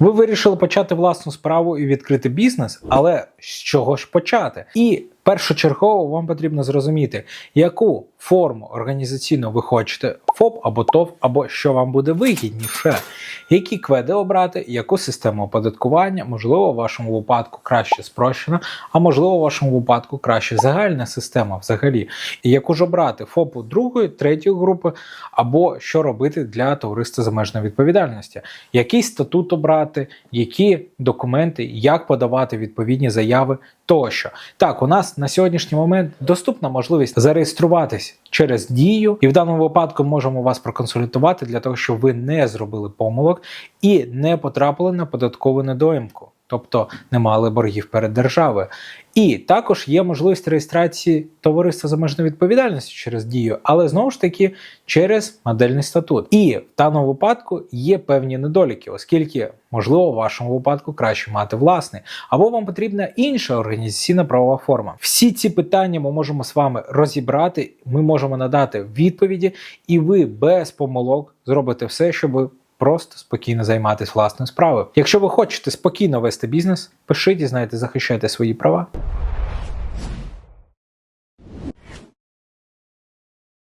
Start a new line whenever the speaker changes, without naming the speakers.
Ви вирішили почати власну справу і відкрити бізнес, але з чого ж почати? І першочергово вам потрібно зрозуміти, яку форму організаційно ви хочете ФОП або ТОВ, або що вам буде вигідніше, які кведи обрати, яку систему оподаткування, можливо, в вашому випадку краще спрощена, а можливо, в вашому випадку краще загальна система взагалі. І яку ж обрати ФОПу другої, третьої групи, або що робити для товариства з обмеженою відповідальності, який статут обрати, які документи, як подавати відповідні заяви тощо. Так, у нас на сьогоднішній момент доступна можливість зареєструватись через дію, і в даному випадку можемо вас проконсультувати для того, щоб ви не зробили помилок і не потрапили на податкову недоїмку. Тобто не мали боргів перед державою. І також є можливість реєстрації товариства з обмеженою відповідальністю через дію, але знову ж таки через модельний статут. І в даному випадку є певні недоліки, оскільки, можливо, в вашому випадку краще мати власний, або вам потрібна інша організаційна правова форма. Всі ці питання ми можемо з вами розібрати, ми можемо надати відповіді, і ви без помилок зробите все, щоб просто спокійно займатися власною справою. Якщо ви хочете спокійно вести бізнес, пишіть і знаєте, захищайте свої права.